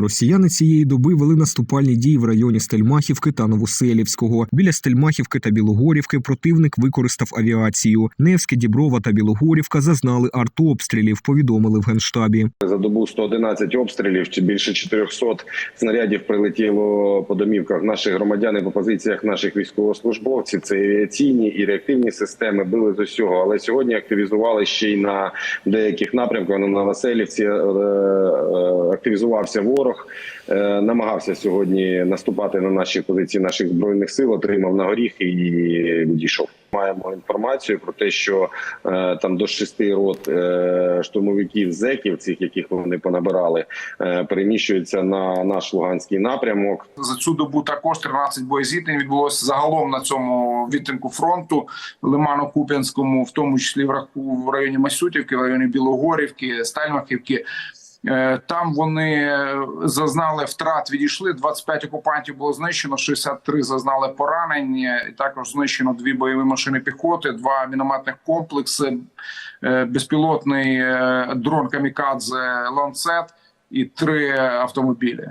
Росіяни цієї доби вели наступальні дії в районі Стельмахівки та Новоселівського. Біля Стельмахівки та Білогорівки противник використав авіацію. Невське, Діброва та Білогорівка зазнали артобстрілів. Повідомили в генштабі. За добу 111 обстрілів чи більше 400 снарядів прилетіло по домівках наших громадян і по позиціях наших військовослужбовців. Це авіаційні і реактивні системи били з усього. Але сьогодні активізували ще й на деяких напрямках. На Новоселівці е, е, активізувався ворог, е, намагався сьогодні наступати на наші позиції наших збройних сил. Отримав на горіх і відійшов. Маємо інформацію про те, що е, там до шести рот е, штурмовиків зеків, цих яких вони понабирали, е, переміщуються на наш луганський напрямок. За цю добу також 13 боєзіткнень відбулося загалом на цьому відтинку фронту Лимано-Куп'янському, в тому числі в районі Масютівки, в районі Білогорівки, Стальмахівки. Е, Там вони зазнали втрат, відійшли. 25 окупантів було знищено, 63 зазнали поранення. І також знищено дві бойові машини піхоти, два мінометних комплекси, е, безпілотний е, дрон камікадзе ланцет і три автомобілі.